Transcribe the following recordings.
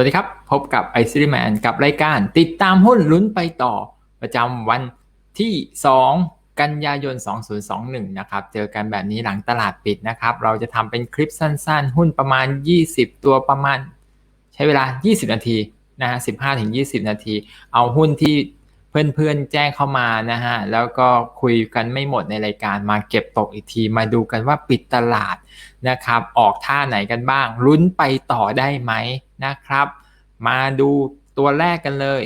วัสดีครับ พบกับไอซิลิแมนกับรายการติดตามหุ้นลุ้นไปต่อประจำวันที่ 2 กันยายน 2021 นะครับ เจอกันแบบนี้หลังตลาดปิดนะครับ เราจะทำเป็นคลิปสั้นๆ หุ้นประมาณ 20 ตัวประมาณ ใช้เวลา 20 นาทีนะฮะ 15-20 นาที เอาหุ้นที่เพื่อนๆ แจ้งเข้ามานะฮะ แล้วก็คุยกันไม่หมดในรายการมาเก็บตกอีกที มาดูกันว่าปิดตลาดนะครับ ออกท่าไหนกันบ้างลุ้นไปต่อได้ไหม นะครับ มาดูตัวแรกกันเลย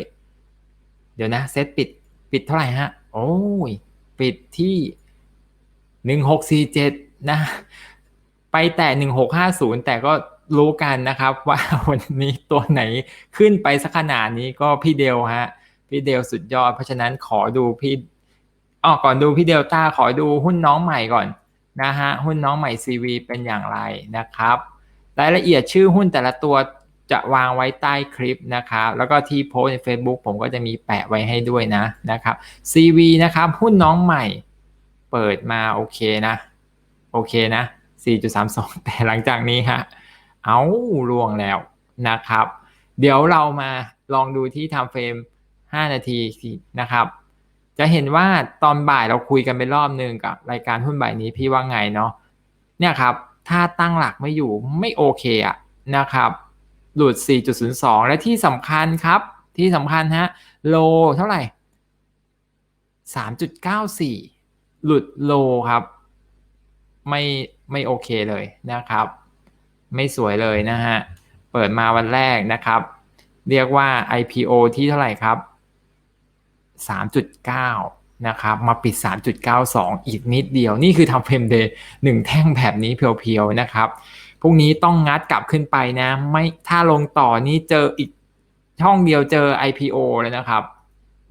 เดี๋ยวนะเซตปิดปิดเท่าไหร่ฮะ โอ้ย ปิดที่ 1647 นะ ไปแต่ 1650 แต่ก็รู้กันนะครับว่าวันนี้ตัวไหนขึ้นไปสักขนาดนี้ก็พี่เดลฮะ พี่เดลสุดยอด เพราะฉะนั้นขอดูพี่อ๋อก่อนดูพี่เดลต้าขอดูหุ้นน้องใหม่ก่อนนะฮะ หุ้นน้องใหม่ CV เป็นอย่างไรนะครับ รายละเอียดชื่อหุ้นแต่ละตัว จะวางไว้ใต้คลิปนะครับ แล้วก็ที่โพสใน Facebook ผมก็จะมีแปะไว้ให้ด้วยนะนะครับ CV นะครับ หุ้นน้องใหม่ เปิดมาโอเคนะ โอเคนะ 4.32 แต่หลังจากนี้ฮะ เอาลวงแล้วนะครับ เดี๋ยวเรามาลองดูที่ทำเฟรม 5 นาทีนะครับ จะเห็นว่าตอนบ่ายเราคุยกันไปรอบนึงกับรายการหุ้นบ่ายนี้พี่ว่าไงเนาะเนี่ยครับ ถ้าตั้งหลักไม่อยู่ไม่โอเคอะนะครับ หลุด 4.02 และที่สำคัญครับ ที่สำคัญฮะ โลเท่าไหร่ 3.94 หลุดโลครับ ไม่ไม่โอเคเลยนะครับ ไม่สวยเลยนะฮะ เปิดมาวันแรกนะครับ เรียกว่า IPO ที่เท่าไหร่ครับ 3.9 นะครับ มาปิด 3.92 อีกนิดเดียว นี่คือทำเฟรมเดย์หนึ่งแท่งแบบนี้เพียวๆนะครับ พรุ่งนี้ต้องงัดกลับขึ้นไปนะ ไม่ถ้าลงต่อนี่เจออีกช่องเดียวเจอ IPO เลยนะครับ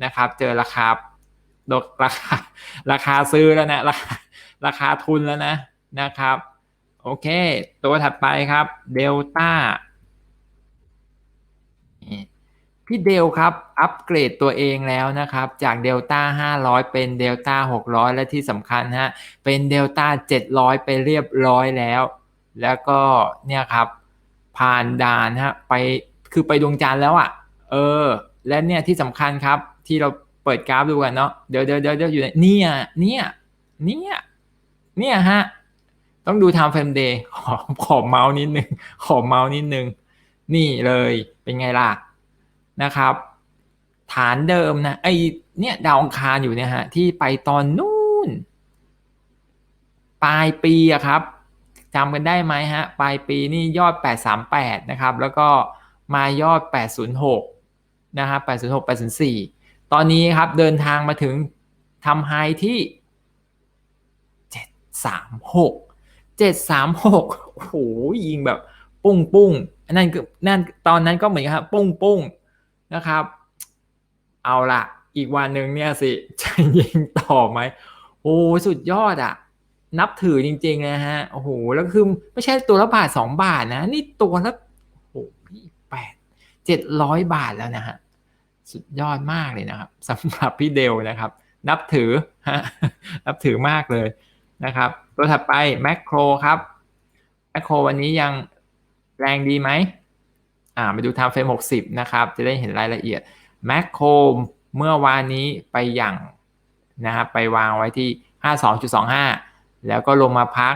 นะครับ เจอราคาราคาราคาซื้อแล้วนะราคาราคาทุนแล้วนะนะครับ โอเค ตัวถัดไปครับเดลต้าพี่เดลครับ อัปเกรดตัวเองแล้วนะครับ จากเดลต้า500 เป็นเดลต้า600 และที่สำคัญฮะเป็นเดลต้า700 ไปเรียบร้อยแล้ว แล้วก็เนี่ยครับ ผ่านด่านฮะไปคือไปดวงจันทร์แล้วอะ่ะ เออ และเนี่ยที่สำคัญครับ ที่เราเปิดกราฟดูกันเนาะเดี๋ยวเดี๋ยวเดี๋ยวอยู่ในเนี่ยเนี่ยเนี่ยเนี่ยฮะต้องดู time frame day ขอขอเมาส์นิดนึงขอเมาส์นิดนึง นี่เลยเป็นไงล่ะนะครับ ฐานเดิมนะไอเนี่ยดาวอังคารอยู่เนี่ยฮะที่ไปตอนนู้นปลายปีอะครับ จำกันได้ไหมฮะ ปลายปีนี่ยอด 838 นะครับ แล้วก็มายอด 806 นะครับ806 804 ตอนนี้ครับเดินทางมาถึงทำไฮที่ 736 736 โอ้โห ยิงแบบปุ้งปุ้งนั่นคือนั่นตอนนั้นก็เหมือนกันครับ ปุ้งปุ้งนะครับ เอาละอีกวันหนึ่งเนี่ยสิ จะยิงต่อไหม โอ้สุดยอดอะ นับถือจริงๆนะฮะโอ้โหแล้วคือไม่ใช่ตัวละบาทสองบาทนะ นี่ตัวละโอ้โหแปดเจ็ดร้อยบาทแล้วนะฮะสุดยอดมากเลยนะครับสำหรับพี่เดลนะครับ นับถือนับถือมากเลยนะครับ ตัวถัดไปแมคโครครับแมคโครวันนี้ยังแรงดีไหมอ่าไปดูไทม์เฟรมหกสิบนะครับ จะได้เห็นรายละเอียดแมคโครเมื่อวานนี้ไปอย่างนะครับไปวางไว้ที่ห้าสองจุดสองห้า แล้วก็ลงมาพัก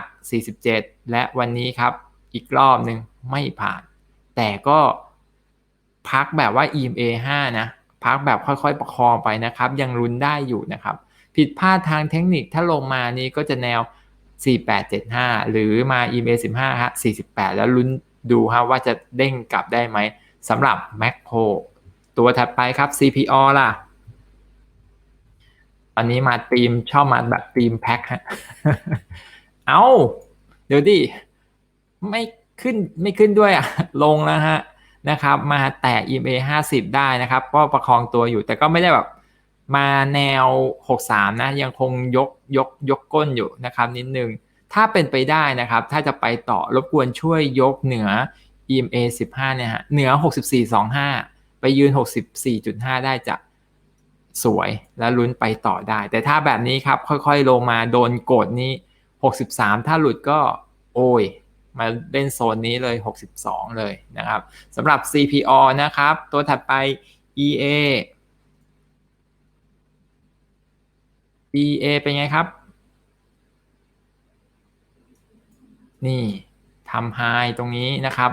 47 และวันนี้ครับ อีกรอบหนึ่งไม่ผ่าน แต่ก็พักแบบว่า EMA 5 นะ พักแบบค่อยๆ ประคองไปนะครับ ยังรุนได้อยู่นะครับ ผิดพลาดทางเทคนิคถ้าลงมานี้ก็จะแนว 4875 หรือมา EMA 15ฮะ48 แล้วลุ้นดูฮะว่าจะเด้งกลับได้ไหมสำหรับ m a c โ o ตัวถัดไปครับ CPO ล่ะ อนนี้มาตีมชอบมาแบบตีมแพ็คฮะ เอาเดี๋ยวดิไม่ขึ้นไม่ขึ้นด้วยอะลงแล้วฮะนะครับ มาแตะ EMA 50 ได้นะครับก็ประคองตัวอยู่แต่ก็ไม่ได้แบบมาแนว 63 นะ ยังคงยกยกยกก้นอยู่นะครับนิดนึง ถ้าเป็นไปได้นะครับ ถ้าจะไปต่อรบกวนช่วยยกเหนือ EMA 15 เนี่ยฮะเหนือ 64.25 ไปยืน 64.5 ได้จะ สวยแล้วลุ้นไปต่อได้ แต่ถ้าแบบนี้ครับค่อยๆลงมาโดนกดนี้ 63 ถ้าหลุดก็โอ้ย มาเล่นโซนนี้เลย 62 เลยนะครับสำหรับ CPO นะครับ ตัวถัดไป EA EA เป็นไงครับ นี่ทำไฮตรงนี้นะครับ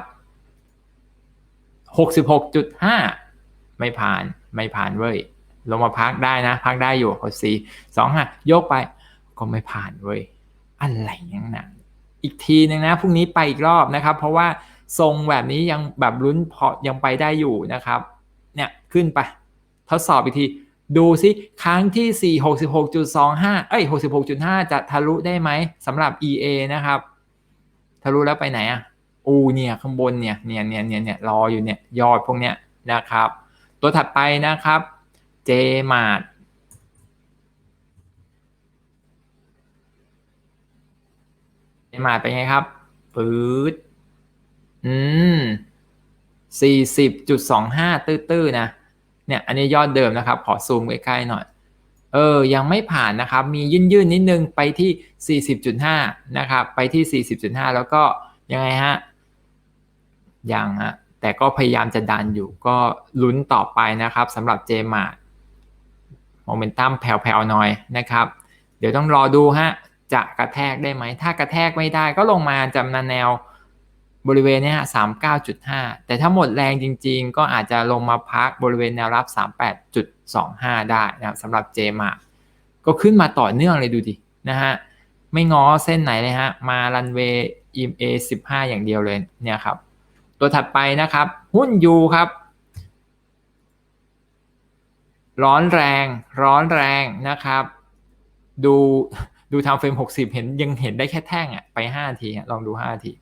66.5 ไม่ผ่านไม่ผ่านเว้ย ลงมาพักได้นะ พักได้อยู่กดสี่สองห้ายกไป ก็ไม่ผ่านเว้ยอะไรยังนะอีกทีนึงนะพรุ่งนี้ไปอีกรอบนะครับ เพราะว่าทรงแบบนี้ยังแบบลุ้นพอยังไปได้อยู่นะครับ เนี่ยขึ้นไป ทดสอบอีกที ดูซิครั้งที่ 4 66.25 เอ้ย 66.5 จะทะลุได้ไหมสำหรับ EA นะครับ ทะลุแล้วไปไหนอะอูเนี่ยข้างบนเนี่ยเนี่ยเนี่ยเนี่ยเนี่ยรออยู่เนี่ยยอดพวกเนี้ยนะครับ ตัวถัดไปนะครับ เจมาร์เจมาร์เป็นไงครับปืดอืมสี่สิบจุดสองห้าตื้อๆนะ เนี่ย อันนี้ยอดเดิมนะครับ ขอซูมใกล้ๆหน่อย เออ ยังไม่ผ่านนะครับ มียื่นๆนิดนึงไปที่ 40.5 นะครับ ไปที่ 40.5 แล้วก็ยังไงฮะ ยังฮะ แต่ก็พยายามจะดันอยู่ ก็ลุ้นต่อไปนะครับสำหรับเจมาร์ โมเมนตัมแผ่วๆหน่อยนะครับ เดี๋ยวต้องรอดูฮะจะกระแทกได้ไหม ถ้ากระแทกไม่ได้ก็ลงมาจำนวนแนวบริเวณนี้สามเก้าจุดห้าแต่ถ้าหมดแรงจริงๆ ก็อาจจะลงมาพักบริเวณแนวรับสามแปดจุดสองห้าได้นะครับสำหรับเจมาก็ขึ้นมาต่อเนื่องเลยดูดินะฮะ ไม่ง้อเส้นไหนเลยฮะ มารันเวย์อิมเอสิบห้าอย่างเดียวเลยเนี่ยครับ ตัวถัดไปนะครับ หุ้นยูครับ ร้อนแรงร้อนแรงนะครับ ดูดูทำเฟรมหกสิบเห็นยังเห็นได้แค่แท่งอะไปห้าทีลองดูห้าที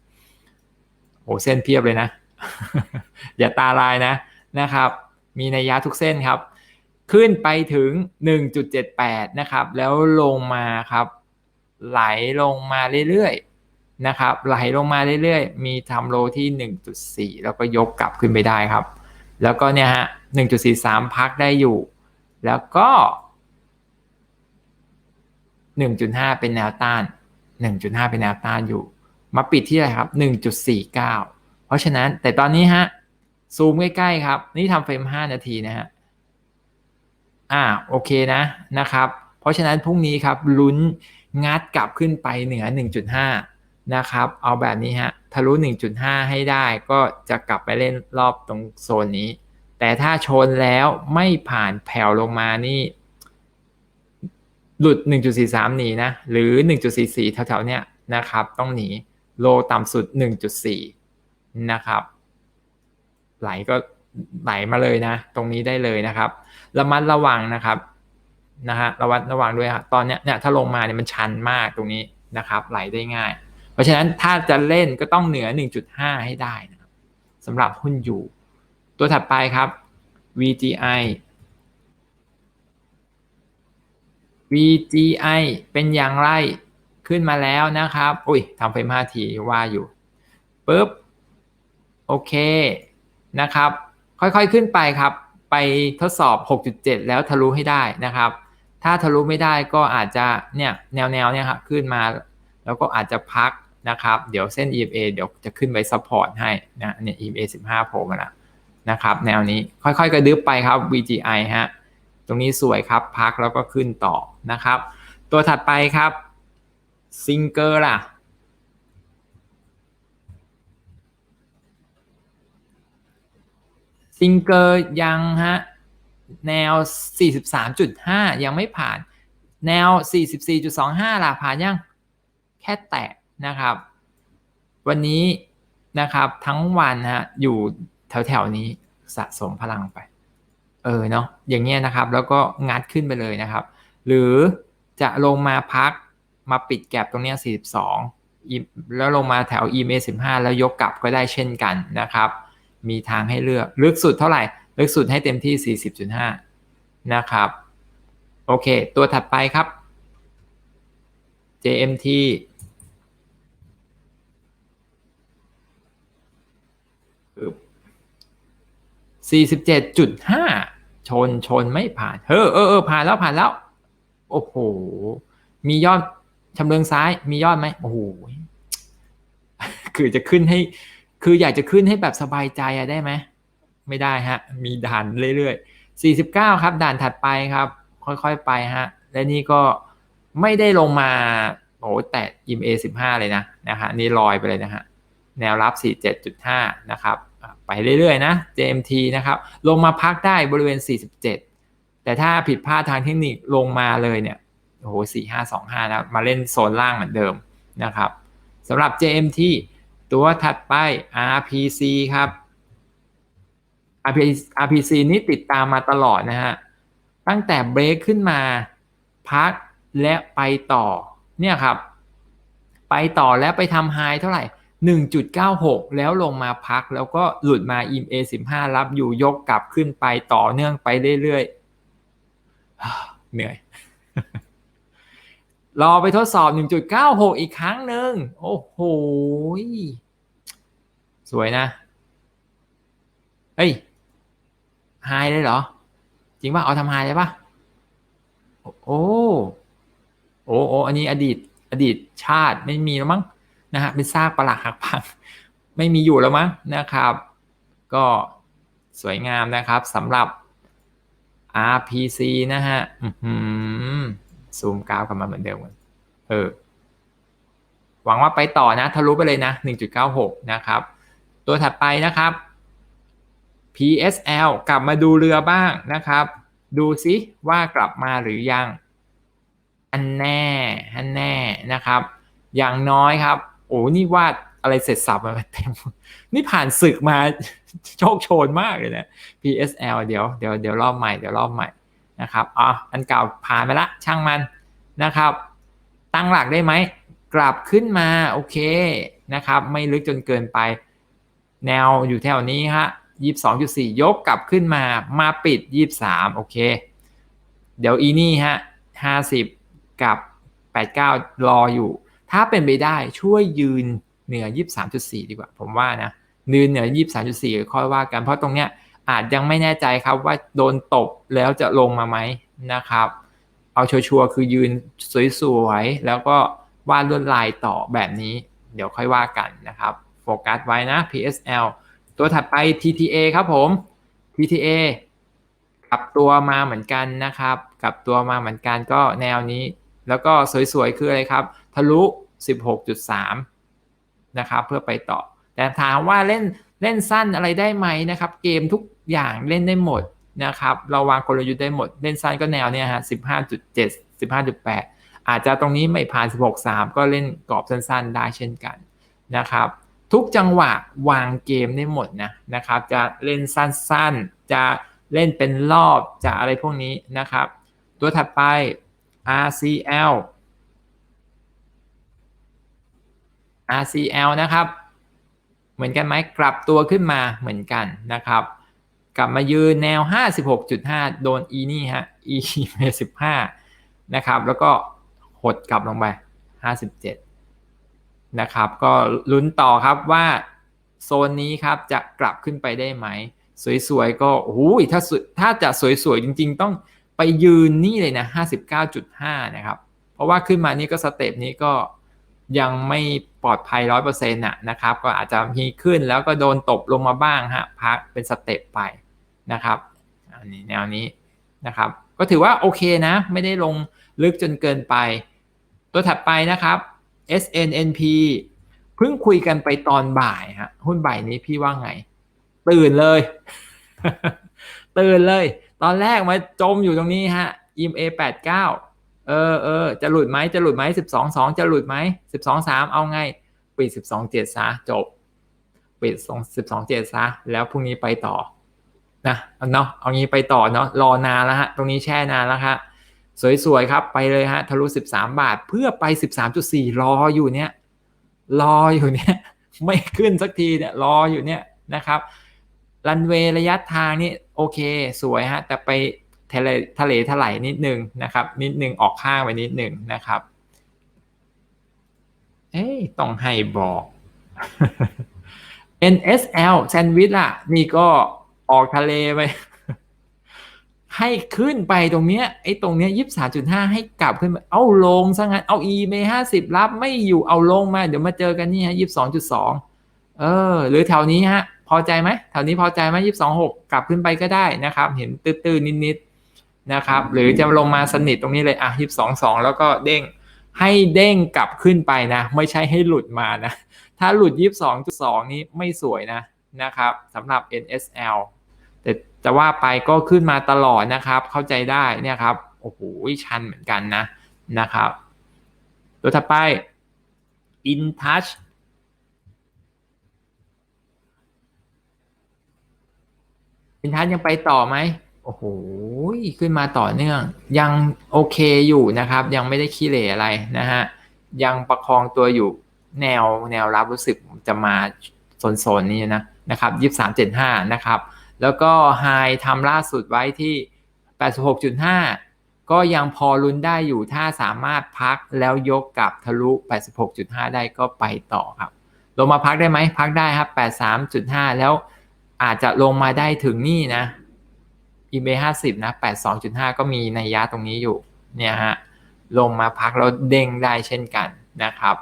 โอ้เส้นเพียบเลยนะ อย่าตาลายนะนะครับ มีนัยยะทุกเส้นครับ ขึ้นไปถึง 1.78 นะครับ แล้วลงมาครับ ไหลลงมาเรื่อยๆนะครับ ไหลลงมาเรื่อยๆ มีทำโลที่ 1.4 แล้วก็ยกกลับขึ้นไปได้ครับ แล้วก็เนี่ยฮะ 1.43 พักได้อยู่ แล้วก็ 1.5 เป็นแนวต้าน 1.5 เป็นแนวต้านอยู่ มาปิดที่อะไรครับ 1.49 เพราะฉะนั้นแต่ตอนนี้ฮะ ซูมใกล้ๆครับ นี่ทำเฟรม 5 นาทีนะฮะ อ่า โอเคนะนะครับ เพราะฉะนั้นพรุ่งนี้ครับลุ้นงัดกลับขึ้นไปเหนือ 1.5 นะครับ เอาแบบนี้ฮะ ทะลุ 1.5 ให้ได้ก็จะกลับไปเล่นรอบตรงโซนนี้ แต่ถ้าชนแล้วไม่ผ่านแผ่วลงมานี่ หลุด 1.43 หนีนะ หรือ 1.44 แถวๆเนี้ยนะครับ ต้องหนีโลต่ำสุด 1.4 นะครับ ไหลก็ไหลมาเลยนะ ตรงนี้ได้เลยนะครับระมัดระวังนะครับนะฮะระวัดระวังด้วยครับตอนเนี้ยเนี่ยถ้าลงมาเนี่ยมันชันมากตรงนี้นะครับ ไหลได้ง่าย เพราะฉะนั้นถ้าจะเล่นก็ต้องเหนือ 1.5 ให้ได้นะครับสำหรับหุ้นอยู่ ตัวถัดไปครับ VGI VGI เป็นอย่างไรขึ้นมาแล้วนะครับ อุ้ยทำเฟรม5ทีว่าอยู่ปุ๊บ โอเคนะครับ ค่อยๆขึ้นไปครับ ไปทดสอบ 6.7 แล้วทะลุให้ได้นะครับ ถ้าทะลุไม่ได้ก็อาจจะเนี่ยแนวๆเนี่ยครับขึ้นมา แล้วก็อาจจะพักนะครับ เดี๋ยวเส้น EMA เดี๋ยวจะขึ้นไปซัพพอร์ตให้นะเนี่ย EMA 15โผล่มาแล้ว นะครับแนวนี้ค่อยๆ กระดึบไปครับ VGI ฮะตรงนี้สวยครับพักแล้วก็ขึ้นต่อนะครับ ตัวถัดไปครับซิงเกอร์ล่ะซิงเกอร์ยังฮะแนว 43.5 ยังไม่ผ่าน แนว 44.25 ล่ะผ่านยัง แค่แตะนะครับ วันนี้นะครับทั้งวันฮะอยู่ แถวๆนี้สะสมพลังไป เออเนาะอย่างเงี้ยนะครับ แล้วก็งัดขึ้นไปเลยนะครับ หรือจะลงมาพักมาปิดแก็บตรงนี้42 แล้วลงมาแถว EMA 15 แล้วยกกลับก็ได้เช่นกันนะครับ มีทางให้เลือกลึกสุดเท่าไหร่ ลึกสุดให้เต็มที่ 40.5 นะครับ โอเค ตัวถัดไปครับ JMT 47.5 ชนชนไม่ผ่าน เออเออเออผ่านแล้วผ่านแล้ว โอ้โห มียอดชำเลืองซ้าย มียอดไหมโอ้โห คือจะขึ้นให้ คืออยากจะขึ้นให้แบบสบายใจอะได้ไหม ไม่ได้ฮะ มีด่านเรื่อยๆ 49 ครับ ด่านถัดไปครับ ค่อยๆไปฮะ และนี่ก็ไม่ได้ลงมา โอ้แต่อิม A15 เลยนะ นะฮะ นี่ลอยไปเลยนะฮะ แนวรับ 47.5 นะครับ ไปเรื่อยๆนะ JMT นะครับ ลงมาพักได้บริเวณ 47 แต่ถ้าผิดพลาดทางเทคนิคลงมาเลยเนี่ยโอ้โห4525นะมาเล่นโซนล่างเหมือนเดิมนะครับสำหรับ JMT ตัวถัดไป RPC ครับ RPC นี้ติดตามมาตลอดนะฮะ ตั้งแต่เบรกขึ้นมาพักและไปต่อเนี่ยครับ ไปต่อแล้วไปทำไฮเท่าไหร่ 1.96 แล้วลงมาพักแล้วก็หลุดมา EMA 15 รับอยู่ยกกลับขึ้นไปต่อเนื่องไปเรื่อยๆ เหนื่อย รอไปทดสอบ 1.96 อีกครั้งหนึ่ง โอ้โห สวยนะ เฮ้ยไฮเลยเหรอ จริงป่ะ เอาทำไฮเลยป่ะ โอ้ โอ้ โอ้ อันนี้อดีต อดีตชาติไม่มีแล้วมั้ง นะฮะเป็นซากปลักหักพังไม่มีอยู่แล้วมั้งนะครับ ก็สวยงามนะครับสำหรับ RPC นะฮะซูมกราวกลับมาเหมือนเดิมกันเออหวังว่าไปต่อนะทะลุไปเลยนะ 1.96 นะครับ ตัวถัดไปนะครับ PSL กลับมาดูเรือบ้างนะครับ ดูซิว่ากลับมาหรือยัง อันแน่อันแน่นะครับ อย่างน้อยครับ โอ้นี่วาดอะไรเสร็จสับมาเต็มนี่ผ่านศึกมาโชคโชนมากเลยนะ PSL เดี๋ยวเดี๋ยวเดี๋ยวรอบใหม่เดี๋ยวรอบใหม่นะครับอ๋ออันเก่าผ่านไปละช่างมันนะครับ ตั้งหลักได้ไหมกลับขึ้นมาโอเคนะครับ ไม่ลึกจนเกินไป แนวอยู่แถวนี้ฮะยี่สองจุดสี่ยกกลับขึ้นมามาปิดยี่สามโอเค เดี๋ยวอีนี่ฮะห้าสิบกับแปดเก้ารออยู่ ถ้าเป็นไปได้ช่วยยืนเหนือยี่สามจุดสี่ดีกว่า ผมว่านะยืนเหนือยี่สามจุดสี่ค่อยว่ากันเพราะตรงเนี้ยอาจยังไม่แน่ใจครับว่าโดนตบแล้วจะลงมาไหมนะครับ เอาชัวร์คือยืนสวยๆ แล้วก็วาดลวดลายต่อแบบนี้ เดี๋ยวค่อยว่ากันนะครับ โฟกัสไว้นะ PSL ตัวถัดไป TTA ครับผม TTA กลับตัวมาเหมือนกันนะครับ กลับตัวมาเหมือนกันก็แนวนี้ แล้วก็สวยๆ คืออะไรครับ ทะลุ 16.3 นะครับเพื่อไปต่อ แต่ถามว่าเล่นเล่นสั้นอะไรได้ไหมนะครับ เกมทุกอย่างเล่นได้หมดนะครับ เราวางกลยุทธ์ได้หมด เล่นสั้นก็แนวเนี้ยฮะ 15.7 15.8 อาจจะตรงนี้ไม่ผ่าน 16.3 ก็เล่นกรอบสั้นๆ ได้เช่นกันนะครับ ทุกจังหวะวางเกมได้หมดนะนะครับ จะเล่นสั้นๆ จะเล่นเป็นรอบจะอะไรพวกนี้นะครับ ตัวถัดไป RCL RCL นะครับ เหมือนกันไหมกลับตัวขึ้นมาเหมือนกันนะครับ กลับมายืนแนว 56.5 โดน E นี่ฮะ E 15นะครับแล้วก็หดกลับลงไป 57 นะครับ ก็ลุ้นต่อครับว่าโซนนี้ครับจะกลับขึ้นไปได้ไหม สวยๆ ก็โอ้ยถ้าถ้าจะสวยๆ จริงๆ ต้องไปยืนนี่เลยนะ 59.5 นะครับ เพราะว่าขึ้นมานี่ก็สเต็ปนี้ก็ ยังไม่ปลอดภัยร้อยเปอร์เซ็นต์นะครับ ก็อาจจะมีขึ้นแล้วก็โดนตบลงมาบ้างฮะพักเป็นสเต็ปไปนะครับอันนี้แนวนี้นะครับ ก็ถือว่าโอเคนะ ไม่ได้ลงลึกจนเกินไป ตัวถัดไปนะครับ SNNP เพิ่งคุยกันไปตอนบ่ายฮะหุ้นบ่ายนี้พี่ว่าไง ตื่นเลย ตื่นเลย ตอนแรกมาจมอยู่ตรงนี้ฮะ EMA 89 เออเออจะหลุดไหมจะหลุดไหม12 2จะหลุดไหม12 3เอาไงปิด12 7ซะจบปิด12 7ซะแล้วพรุ่งนี้ไปต่อนะเนาะเอางี้ไปต่อเนาะรอนานแล้วฮะตรงนี้แช่นานแล้วครับสวยๆครับไปเลยฮะทะลุ13บสามบาทเพื่อไป13.4รออยู่เนี้ยรออยู่เนี้ยไม่ขึ้นสักทีเนี่ยรออยู่เนี้ยนะครับรันเวย์ระยะทางนี่โอเคสวยฮะแต่ไป ทะเลทะเลถลายนิดนึงนะครับ นิดนึงออกข้างไปนิดนึงนะครับ เอ้ต้องให้บอก NSL แซนด์วิชอะ นี่ก็ออกทะเลไปให้ขึ้นไปตรงเนี้ยไอ้ตรงเนี้ยยี่สามจุดห้าให้กลับขึ้นมาเอาลงซะงั้นเอา e เมห้าสิบรับไม่อยู่เอาลงมา เดี๋ยวมาเจอกันนี่ฮะยี่สองจุดสองเออ หรือแถวนี้ฮะ พอใจไหมแถวนี้พอใจไหมยี่สิบสองหกกลับขึ้นไปก็ได้นะครับ เห็นตื้อๆนิดๆ นะครับ หรือจะลงมาสนิทตรงนี้เลยอะยี่สิบสองสองแล้วก็เด้งให้เด้งกลับขึ้นไปนะ ไม่ใช่ให้หลุดมานะ ถ้าหลุด 22.2 นี้ไม่สวยนะนะครับสำหรับ NSL แต่จะว่าไปก็ขึ้นมาตลอดนะครับ เข้าใจได้เนี่ยครับโอ้โหชันเหมือนกันนะนะครับ ตัวถัดไป In Touch อินทัชยังไปต่อไหม โอ้โหขึ้นมาต่อเนื่อง ยังโอเคอยู่นะครับ ยังไม่ได้ขี้เหร่อะไรนะฮะ ยังประคองตัวอยู่แนวแนวรับรู้สึกจะมาโซนๆนี้นะนะครับยี่สามเจ็ดห้านะครับ แล้วก็ไฮทำล่าสุดไว้ที่แปดสิบหกจุดห้าก็ยังพอลุ้นได้อยู่ถ้าสามารถพักแล้วยกกลับทะลุ 86.5 ได้ก็ไปต่อครับ ลงมาพักได้ไหมพักได้ครับ 83.5 แล้วอาจจะลงมาได้ถึงนี่นะ eBay 50 นะ 82.5 ก็มีในยะตรงนี้อยู่ เนี่ยฮะ ลงมาพักแล้วเด้งได้เช่นกันนะครับ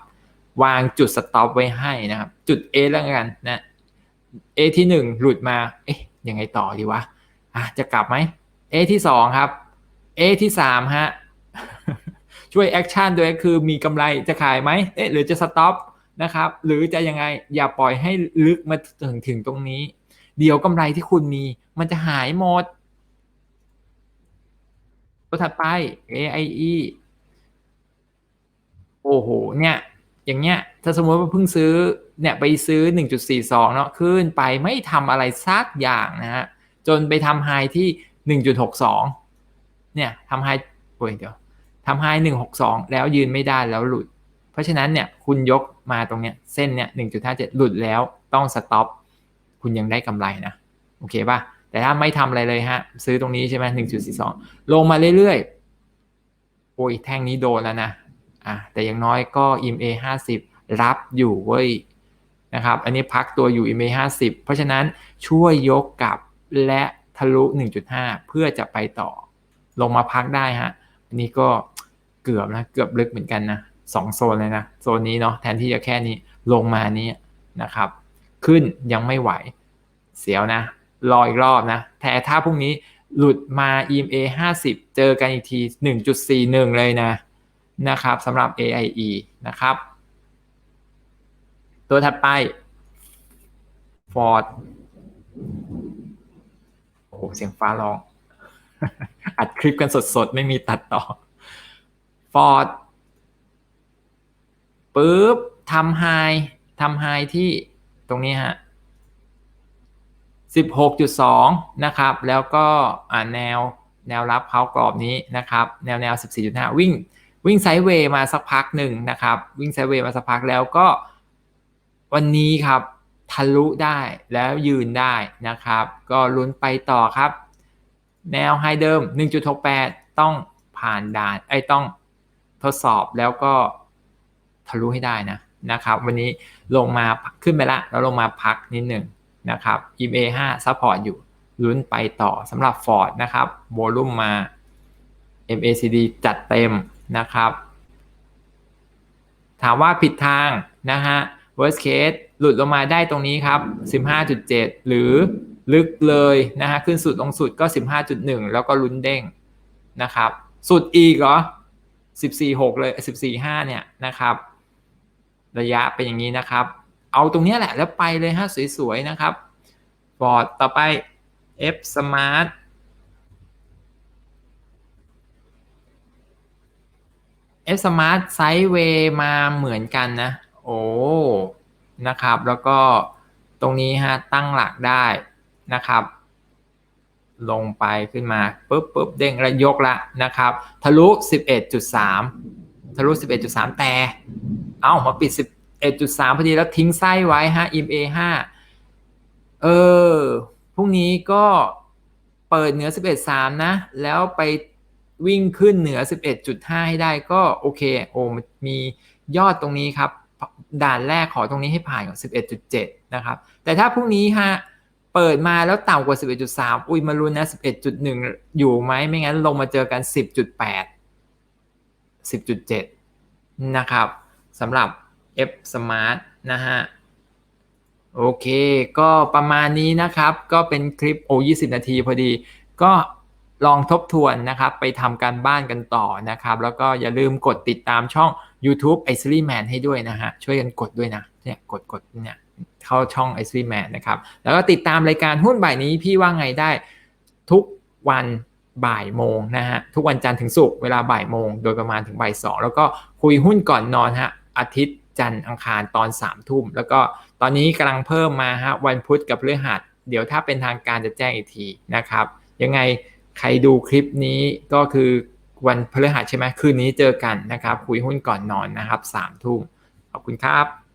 วางจุดสต็อปไว้ให้นะครับ จุด A แล้วกันนะ A ที่ 1 หลุดมา เอ๊ะ ยังไงต่อดีวะ อะ จะกลับไหม A ที่ 2 ครับ A ที่ 3 ฮะ ช่วยแอคชั่นด้วยคือมีกำไรจะขายไหมเอ๊ะ หรือจะสต็อปนะครับ หรือจะยังไง อย่าปล่อยให้ลึกมาถึงถึงตรงนี้ เดี๋ยวกำไรที่คุณมี มันจะหายหมด ตัวถัดไป AIE โอ้โห เนี่ย อย่างเงี้ย ถ้าสมมติว่าเพิ่งซื้อ เนี่ย ไปซื้อ 1.42 เนาะ ขึ้นไปไม่ทำอะไรสักอย่างนะฮะ จนไปทำไฮที่ 1.62 เนี่ยทำไฮโอ้ยเดี๋ยวทำไฮ162 แล้วยืนไม่ได้แล้วหลุด เพราะฉะนั้นเนี่ย คุณยกมาตรงเนี้ย เส้นเนี่ย 1.57 หลุดแล้วต้องสต็อป คุณยังได้กำไรนะ โอเคป่ะ แต่ถ้าไม่ทำอะไรเลยฮะ ซื้อตรงนี้ใช่ไหม1.42ลงมาเรื่อยๆ โอ้ยแท่งนี้โดนแล้วนะอะแต่อย่างน้อยก็ EMA 50รับอยู่เว้ยนะครับ อันนี้พักตัวอยู่ EMA 50เพราะฉะนั้นช่วยยกกลับและทะลุ 1.5 เพื่อจะไปต่อ ลงมาพักได้ฮะ อันนี้ก็เกือบนะ เกือบลึกเหมือนกันนะสองโซนเลยนะ โซนนี้เนาะแทนที่จะแค่นี้ลงมานี้นะครับ ขึ้นยังไม่ไหว เสียวนะ รออีกรอบนะ แต่ถ้าพรุ่งนี้หลุดมา EMA 50 เจอกันอีกที 1.41 เลยนะนะครับสำหรับ AIE นะครับ ตัวถัดไป Ford โอ้โหเสียงฟ้าร้อง อัดคลิปกันสดๆ ไม่มีตัดต่อ Ford ปุ๊บทำไฮทำไฮที่ตรงนี้ฮะ 16.2 นะครับ แล้วก็แนวแนวรับเขากรอบนี้นะครับ แนวแนว 14.5 วิ่งวิ่งไซด์เวย์มาสักพักหนึ่งนะครับ วิ่งไซด์เวย์มาสักพักแล้วก็ วันนี้ครับทะลุได้แล้วยืนได้นะครับ ก็ลุ้นไปต่อครับ แนวไฮเดิม 1.68 ต้องผ่านด่านไอ้ต้องทดสอบแล้วก็ทะลุให้ได้นะนะครับ วันนี้ลงมาขึ้นไปละ แล้วลงมาพักนิดหนึ่ง นะครับ EMA 5 support อยู่ลุ้นไปต่อสำหรับ Ford นะครับโวลุ่มมา MACD จัดเต็มนะครับ ถามว่าผิดทางนะฮะ worst case หลุดลงมาได้ตรงนี้ครับ 15.7 หรือลึกเลยนะฮะขึ้นสุดลงสุดก็ 15.1 แล้วก็ลุ้นเด้งนะครับ สุดอีกเหรอ 14.6 เลย 14.5 เนี่ยนะครับ ระยะเป็นอย่างนี้นะครับ เอาตรงนี้แหละแล้วไปเลยฮะสวยๆนะครับ บอร์ดต่อไป F Smart F Smart ไซด์เวย์มาเหมือนกันนะ โอ้ นะครับ แล้วก็ตรงนี้ฮะ ตั้งหลักได้นะครับ ลงไปขึ้นมาปุ๊บปุ๊บเด้งระยกละนะครับ ทะลุ 11.3 ทะลุ 11.3 แต่ เอ้า มาปิด 11.3 พอดีแล้วทิ้งไส้ไว้ฮะ EMA 5เออพรุ่งนี้ก็เปิดเหนือ 11.3 นะ แล้วไปวิ่งขึ้นเหนือ 11.5 ให้ได้ก็โอเค โอ้มียอดตรงนี้ครับ ด่านแรกขอตรงนี้ให้ผ่านก่อน11.7 นะครับ แต่ถ้าพรุ่งนี้ฮะเปิดมาแล้วต่ำกว่า 11.3 อุ้ยมารุนนะ 11.1 อยู่ไหม ไม่งั้นลงมาเจอกัน 10.8 10.7 นะครับสำหรับ F Smart นะฮะโอเค ก็ประมาณนี้นะครับ ก็เป็นคลิปโอ้20 นาทีพอดี ก็ลองทบทวนนะครับ ไปทำการบ้านกันต่อนะครับ แล้วก็อย่าลืมกดติดตามช่อง YouTube i c e l y Man ให้ด้วยนะฮะ ช่วยกันกดด้วยนะ เนี่ยกดกดเนี่ยเข้าช่อง i c e l y Man นะครับ แล้วก็ติดตามรายการหุ้นบ่ายนี้พี่ว่าไงได้ทุกวันบ่ายโมงนะฮะ ทุกวันจันทร์ถึงศุกร์เวลาบ่ายโมงโดยประมาณถึงบ่ายสองแล้วก็คุยหุ้นก่อนนอนฮะอาทิตย์ จันทร์อังคารตอน3ามทุ่ม แล้วก็ตอนนี้กำลังเพิ่มมาฮะวันพุธกับพฤหัส เดี๋ยวถ้าเป็นทางการจะแจ้งอีกทีนะครับ ยังไงใครดูคลิปนี้ก็คือวันพฤหัสใช่ไหมคืนนี้เจอกันนะครับ คุยหุ้นก่อนนอนนะครับสามทุ่มขอบคุณครับ